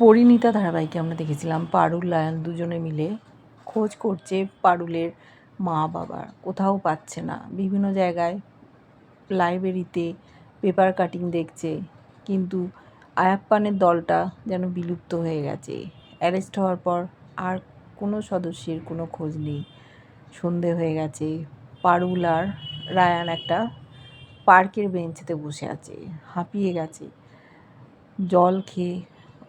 পরিণীতা ধারাবাহিকে আমরা দেখেছিলাম, পারুল, লায়ন দুজনে মিলে খোঁজ করছে পারুলের মা বাবার। কোথাও পাচ্ছে না। বিভিন্ন জায়গায় লাইব্রেরিতে পেপার কাটিং দেখছে, কিন্তু আয়াপ্পানের দলটা যেন বিলুপ্ত হয়ে গেছে। অ্যারেস্ট হওয়ার পর আর কোনো সদস্যের কোনো খোঁজ নেই। সন্ধে হয়ে গেছে। পারুল আর রায়ান একটা পার্কের বেঞ্চেতে বসে আছে। হাঁপিয়ে গেছে। জল খেয়ে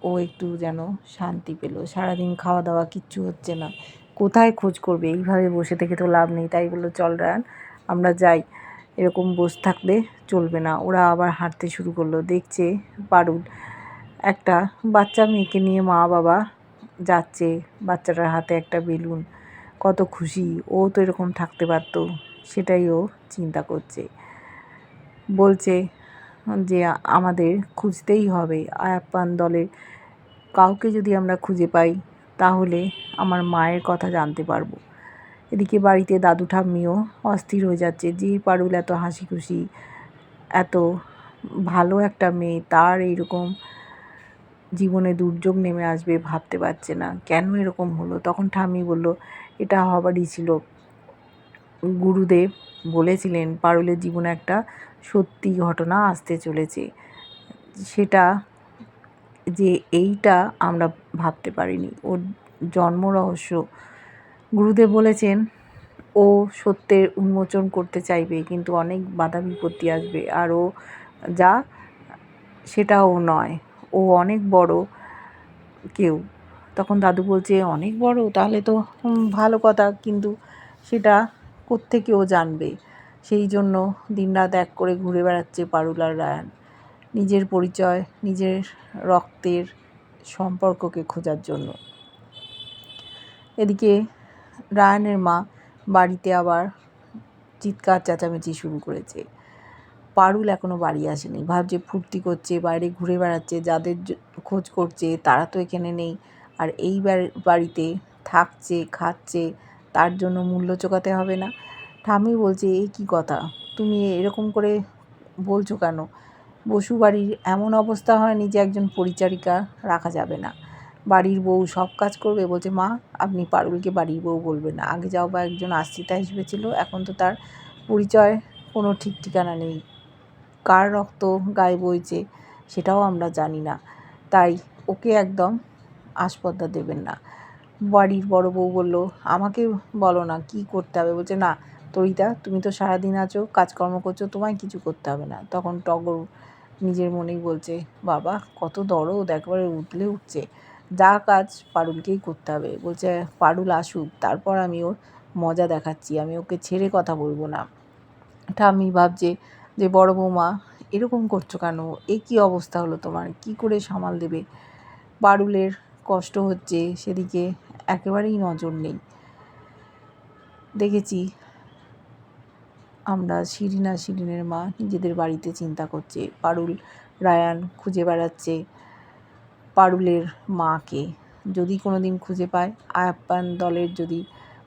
ও একটু যেন শান্তি পেল। সারাদিন খাওয়া দাওয়া কিচ্ছু হচ্ছে না। কোথায় খোঁজ করবে? এইভাবে বসে থেকে তো লাভ নেই। তাই বলল, চল রায়ান আমরা যাই। এরকম বসে থাকলে চলবে না। ওরা আবার হাঁটতে শুরু করল। দেখছে পারুল একটা বাচ্চা মেয়েকে নিয়ে মা বাবা যাচ্ছে বাচ্চাটার হাতে একটা বেলুন। কত খুশি। ও তো এরকম থাকতে পারতো। সেটাই ও চিন্তা করছে। বলছে যে, আমাদের খুঁজতেই হবে। আয়াপ্পান দলের কাউকে যদি আমরা খুঁজে পাই, তাহলে আমার মায়ের কথা জানতে পারব। এদিকে বাড়িতে দাদু ঠাম্মিও অস্থির হয়ে যাচ্ছে। যে পারুল এত হাসি খুশি এত ভালো একটা মেয়ে, তার এইরকম জীবনে দুর্যোগ নেমে আসবে ভাবতে পারছে না। কেন এরকম হলো? তখন ঠাম্মি বলল, এটা হবারই ছিল। গুরুদেব বলেছিলেন, পারুলের জীবনে একটা সত্যি ঘটনা আসতে চলেছে। সেটা যে এইটা আমরা ভাবতে পারিনি। ওর জন্ম রহস্য গুরুদেব বলেছেন, ও সত্যের উন্মোচন করতে চাইবে, কিন্তু অনেক বাধা বিপত্তি আসবে। আর ও যা, সেটা ও নয়। ও অনেক বড় কেউ। তখন দাদু বলছে, অনেক বড়? তাহলে তো ভালো কথা। কিন্তু সেটা কোত্থেকে ও জানবে? সেই জন্য দিনরাত এক করে ঘুরে বেড়াচ্ছে পারুলার রায়ান। নিজের পরিচয়, নিজের রক্তের সম্পর্ককে খোঁজার জন্য। এদিকে রায়ানের মা বাড়িতে আবার চিৎকার চেঁচামেচি শুরু করেছে। পারুল এখনও বাড়ি আসেনি। ভাবছে ফুর্তি করছে, বাইরে ঘুরে বেড়াচ্ছে, যাদের খোঁজ করছে, তারা তো এখানে নেই। আর এই বাড়িতে থাকছে, খাচ্ছে, তার জন্য মূল্য চোকাতে হবে না। ঠামি বলছে এই কী কথা? তুমি এরকম করে বলছো কেন? বসু বাড়ির এমন অবস্থা হয়নি যে একজন পরিচারিকা রাখা যাবে না। বাড়ির বউ সব কাজ করবে, বলছে, মা, আপনি পারুলকে বাড়ির বউ বলবেন না। আগে যাও বা একজন আশ্রিতা হিসেবে ছিল, এখন তো তার পরিচয় কোনো ঠিক ঠিকানা নেই। কার রক্ত গায়ে বইছে সেটাও আমরা জানি না। তাই ওকে একদম আসপদ্দা দেবেন না। বাড়ির বড় বউ বলল, আমাকে বলো না, কি করতে হবে? বলছে, না, তরিতা, তুমি তো সারাদিন আছো, কাজকর্ম করছ, তোমায় কিছু করতে হবে না। তখন টগর নিজের মনেই বলছে, বাবা, কত দরদ একবারে উঠলে উঠছে। যা কাজ পারুলকেই করতে হবে। বলছে, পারুল আসুক, তারপর আমি ওর মজা দেখাচ্ছি, আমি ওকে ছেড়ে কথা বলব না। ঠাম্মি ভাবছে যে, বড় বৌমা, এরকম করছ কেন? এ কী অবস্থা হলো তোমার? কি করে সামাল দেবে? পারুলের কষ্ট হচ্ছে, সেদিকে একেবারেই নজর নেই। দেখেছি আমরা শিরিনা শিরিনের মা নিজেদের বাড়িতে চিন্তা করছে। পারুল, রায়ান খুঁজে বেড়াচ্ছে পারুলের মাকে। যদি কোনো দিন খুঁজে পায়, আয়াপ্পান দলের যদি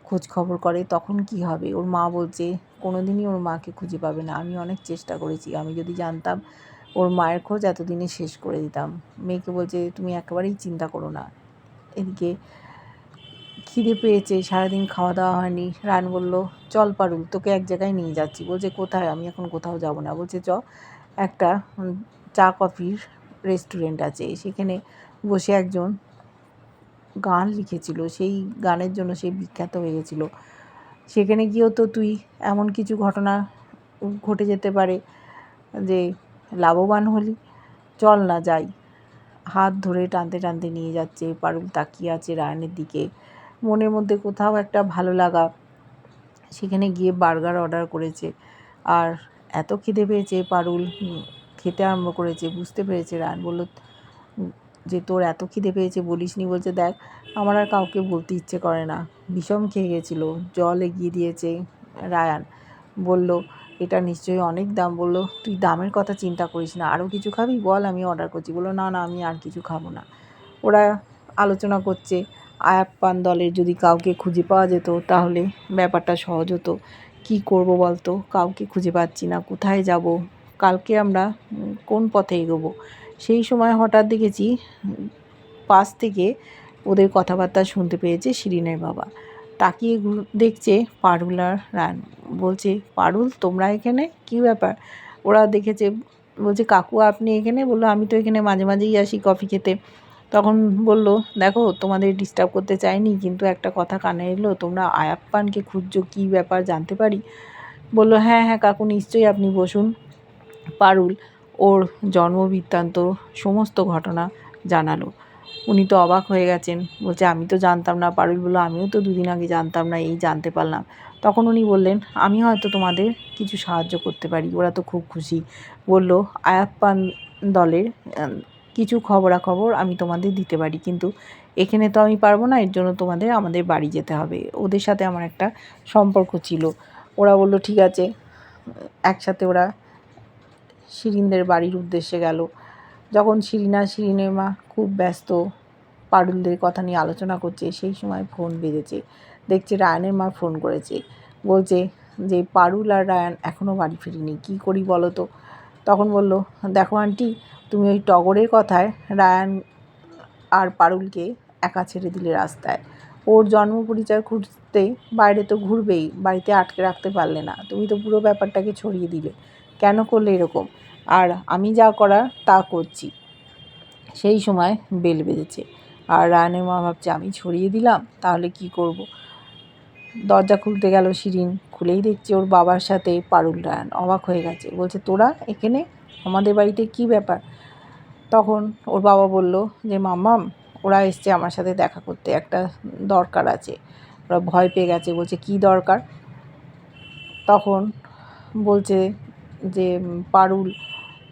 খোঁজ খবর করে, তখন কি হবে? ওর মা বলছে কোনো দিনই ওর মাকে খুঁজে পাবে না। আমি অনেক চেষ্টা করেছি। আমি যদি জানতাম, ওর মায়ের খোঁজ এতদিনে শেষ করে দিতাম। মেয়েকে বলছে, তুমি একেবারেই চিন্তা করো না। এদিকে খিদে পেয়েছে, সারাদিন খাওয়া দাওয়া হয়নি। রান বলল, চল পারুল, তোকে এক জায়গায় নিয়ে যাচ্ছি। বলছে, কোথায়? আমি এখন কোথাও যাব না। বলছে, চ, একটা চা কফির রেস্টুরেন্ট আছে। সেখানে বসে একজন গান লিখেছিল। সেই গানের জন্য সে বিখ্যাত হয়ে গেছিল। সেখানে গিয়েও তো তুই এমন কিছু ঘটনা ঘটে যেতে পারে যে লাভবান হলি? চল না, যাই। হাত ধরে টানতে টানতে নিয়ে যাচ্ছে, পারুল তাকিয়ে আছে রায়নের দিকে। মনের মধ্যে কোথাও একটা ভালো লাগা। সেখানে গিয়ে বার্গার অর্ডার করেছে। আর এত খিদে পেয়েছে পারুল। খেতে আরম্ভ করেছে। বুঝতে পেরেছে রায়ন বলল, যে তোর এত খিদে পেয়েছে বলিস নি বলছে, দেখ, আমার আর কাউকে বলতে ইচ্ছে করে না। বিষম খেয়ে গেছিল। জল এগিয়ে দিয়েছে রায়ান। বলল, এটা নিশ্চয়ই অনেক দাম। বলল, তুই দামের কথা চিন্তা করিস না। আরও কিছু খাবি? বল, আমি অর্ডার করছি। বলল, না না, আমি আর কিছু খাব না। ওরা আলোচনা করছে। আয়াপ্পান দলের যদি কাউকে খুঁজে পাওয়া যেত, তাহলে ব্যাপারটা সহজ হতো। কী করব বলতো? কাউকে খুঁজে পাচ্ছি না, কোথায় যাব? কালকে আমরা কোন পথে এগোবো? সেই সময় হঠাৎ দেখেছি পাশ থেকে ওদের কথাবার্তা শুনতে পেয়েছে শিরিনের বাবা। তাকিয়ে দেখছে পারুল আর রান। বলছে, পারুল, তোমরা এখানে? কি ব্যাপার? ওরা দেখেছে, বলছে, কাকু, আপনি এখানে? বলল, আমি তো এখানে মাঝে মাঝেই আসি কফি খেতে। তখন বলল, দেখো, তোমাদের ডিস্টার্ব করতে চাইনি, কিন্তু একটা কথা কানে এলো, তোমরা আয়াপ্পানকে খুঁজছো, কী ব্যাপার জানতে পারি? বলল হ্যাঁ হ্যাঁ কাকু, নিশ্চয়ই আপনি বসুন। পারুল, ওর জন্ম বৃত্তান্ত, সমস্ত ঘটনা জানালো। উনি তো অবাক হয়ে গেছেন, বলছে, আমি তো জানতাম না। পারুল বলল, আমিও তো দুদিন আগে জানতাম না, এই জানতে পারলাম। তখন উনি বললেন, আমি হয়তো তোমাদের কিছু সাহায্য করতে পারি, ওরা তো খুব খুশি। বলল, আয়াপ্পান দলের কিছু খবরাখবর আমি তোমাদের দিতে পারি। কিন্তু এখানে তো আমি পারব না, এর জন্য তোমাদের আমাদের বাড়ি যেতে হবে। ওদের সাথে আমার একটা সম্পর্ক ছিল। ওরা বলল, ঠিক আছে। একসাথে ওরা শিরিনদের বাড়ির উদ্দেশ্যে গেল। যখন শিরিনা শিরিনের মা খুব ব্যস্ত, পারুলদের কথা নিয়ে আলোচনা করছে, সেই সময় ফোন বেজেছে। দেখছে রায়ানের মা ফোন করেছে। বলছে যে, পারুল আর রায়ান এখনও বাড়ি ফিরিনি। কী করি বলো তো? তখন বলল, দেখো আন্টি, তুমি ওই টগরের কথায় রায়ান আর পারুলকে একা ছেড়ে দিলে রাস্তায়। ওর জন্ম পরিচয় খুঁজতে বাইরে তো ঘুরবেই, বাড়িতে আটকে রাখতে পারলে না। তুমি তো পুরো ব্যাপারটাকে ছড়িয়ে দিলে। কেন করলে এরকম? আর আমি যা করার তা করছি। সেই সময় বেল বেজেছে। আর রায়নের মা ভাবছে, আমি ছড়িয়ে দিলাম? তাহলে কি করব? দরজা খুলতে গেল শিরিন। খুলেই দেখছে ওর বাবার সাথে পারুল রায়ন অবাক হয়ে গেছে। বলছে, তোরা এখানে? আমাদের বাড়িতে কি ব্যাপার? তখন ওর বাবা বলল যে, মাম্মাম, ওরা এসছে আমার সাথে দেখা করতে। একটা দরকার আছে। ওরা ভয় পেয়ে গেছে। বলছে, কি দরকার? তখন বলছে যে, পারুল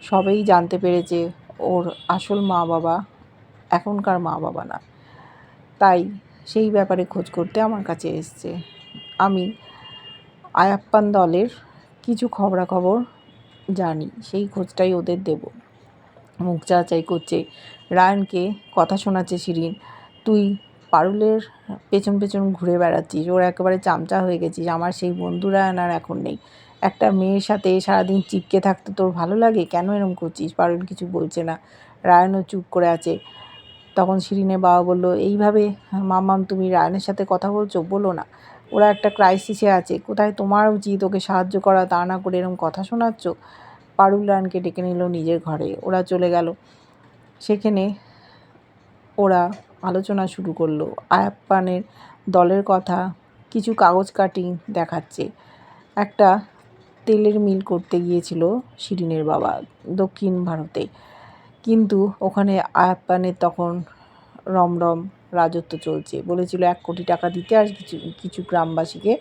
সবেই জানতে পেরেছে ওর আসল মা বাবা এখনকার মা বাবা না। তাই সেই ব্যাপারে খোঁজ করতে আমার কাছে এসছে। আমি আয়াপ্পান দলের কিছু খবরাখবর জানি, সেই খোঁজটাই ওদের দেব। মুখ চাচাই করছে। রায়নকে কথা শোনাচ্ছে শিরিন, তুই পারুলের পেছন পেছন ঘুরে বেড়াচ্ছিস, ওর একেবারে চামচা হয়ে গেছিস, আমার সেই বন্ধু রায়ন আর এখন নেই। একটা মেয়ের সাথে সারাদিন চিপকে থাকতে তোর ভালো লাগে? কেন এরম করছিস? পারুল কিছু বলছে না। রায়নও চুপ করে আছে। তখন শিরিনের বাবা বলল, এইভাবে, মাম্মাম, তুমি রায়নের সাথে কথা বলছো? বলো না। ওরা একটা ক্রাইসিসে আছে, কোথায় তোমার উচিত ওকে সাহায্য করা, তা না করে এরকম কথা শোনাচ্ছ? পারুল রায়নকে ডেকে নিল নিজের ঘরে, ওরা চলে গেল। সেখানে ওরা আলোচনা শুরু করল, আয়াপ্পানের দলের কথা কিছু কাগজ কাটিং দেখাচ্ছে। একটা তেলের মিল করতে গিয়েছিল শিরিনের বাবা দক্ষিণ ভারতে। কিন্তু ওখানে আয়াপ্পানের তখন রমরম রাজত্ব চলছে। বলেছিল, এক কোটি টাকা দিতে আর কিছু কিছু গ্রামবাসীকে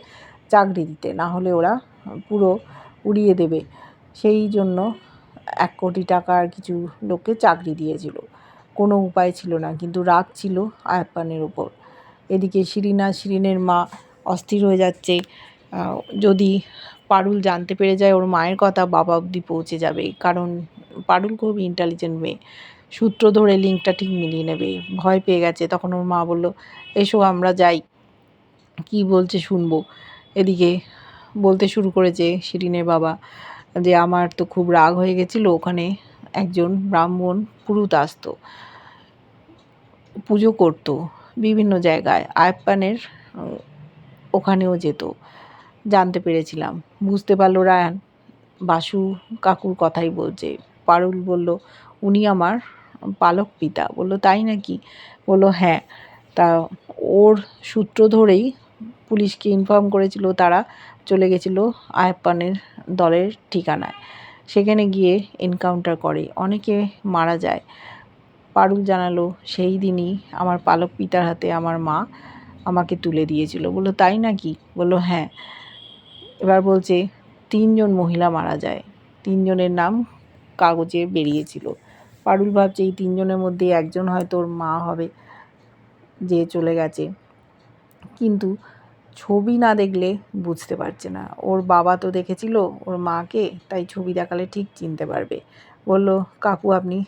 চাকরি দিতে। না হলে ওরা পুরো উড়িয়ে দেবে। সেই জন্য এক কোটি টাকা আর কিছু লোককে চাকরি দিয়েছিল। কোনো উপায় ছিল না, কিন্তু রাগ ছিল আয়াপ্পানের ওপর। এদিকে শিরিনা, শিরিনের মা অস্থির হয়ে যাচ্ছে। যদি পারুল জানতে পেরে যায় ওর মায়ের কথা, বাবা অবধি পৌঁছে যাবে। কারণ পারুল খুব ইন্টেলিজেন্ট মেয়ে। সূত্র ধরে লিঙ্কটা ঠিক মিলিয়ে নেবে। ভয় পেয়ে গেছে। তখন ওর মা বলল, এসো, আমরা যাই। কি বলছে শুনব? এদিকে বলতে শুরু করেছে শিরিনের বাবা যে, আমার তো খুব রাগ হয়ে গেছিল। ওখানে একজন ব্রাহ্মণ পুরুত আসতো। পুজো করতো বিভিন্ন জায়গায়। আয়াপ্পানের, ওখানেও যেত। জানতে পেরেছিলাম। বুঝতে পারল রায়ান। বাসু কাকুর কথাই বলছে। পারুল বলল, উনি আমার পালক পিতা। বলল, তাই নাকি? বলল হ্যাঁ। তা ওর সূত্র ধরেই পুলিশকে ইনফর্ম করেছিল, তারা চলে গেছিল আয়াপ্পানের দলের ঠিকানায়। সেখানে গিয়ে এনকাউন্টার করে। অনেকে মারা যায়। পারুল জানালো, সেই দিনই আমার পালক পিতার হাতে আমার মা আমাকে তুলে দিয়েছিল। বলল, তাই নাকি? বলল হ্যাঁ। এবার বলছে, তিনজন মহিলা মারা যায়। তিনজনের নাম কাগজে বেরিয়েছিল। পারুল ভাবছে, এই তিনজনের মধ্যে একজন হয়তো ওর মা হবে যে চলে গেছে। কিন্তু ছবি না দেখলে বুঝতে পারছে না। ওর বাবা তো দেখেছিল ওর মাকে, তাই ছবি দেখালে ঠিক চিনতে পারবে। বলল, কাকু, আপনি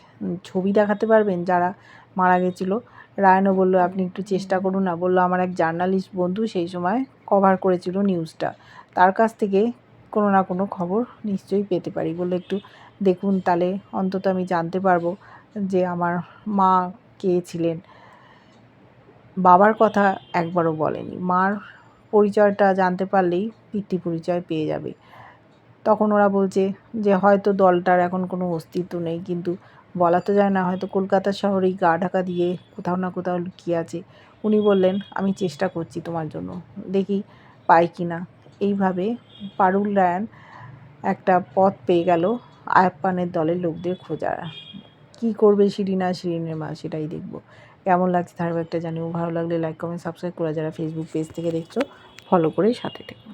ছবি দেখাতে পারবেন? যারা মারা গেছিল, রায়নও বলল, আপনি একটু চেষ্টা করুন না। বলল, আমার এক জার্নালিস্ট বন্ধু সেই সময় কভার করেছিল নিউজটা। তার কাছ থেকে কোনো না কোনো খবর নিশ্চয়ই পেতে পারি। বলল, একটু দেখুন তাহলে অন্তত আমি জানতে পারব যে আমার মা কে ছিলেন। বাবার কথা একবারও বলেনি। মার পরিচয়টা জানতে পারলেই পিতৃ পরিচয় পেয়ে যাবে। তখন ওরা বলছে যে হয়তো দলটার এখন কোনো অস্তিত্ব নেই, কিন্তু বলা তো যায় না, হয়তো কলকাতা শহরেই গা ঢাকা দিয়ে কোথাও না কোথাও লুকিয়ে আছে। উনি বললেন, আমি চেষ্টা করছি তোমার জন্য, দেখি পাই কি না। এইভাবে পারুল রায়ান একটা পথ পেয়ে গেল আয়াপ্পানের দলের লোকদের খোঁজা। কী করবে শিরিনা শিরিনের মা সেটাই দেখব। কেমন লাগছে ধারাবাহিকটা জানিও। ভালো লাগলে লাইক কমেন্ট সাবস্ক্রাইব করা যারা ফেসবুক পেজ থেকে দেখছ ফলো করে সাথে থেকো।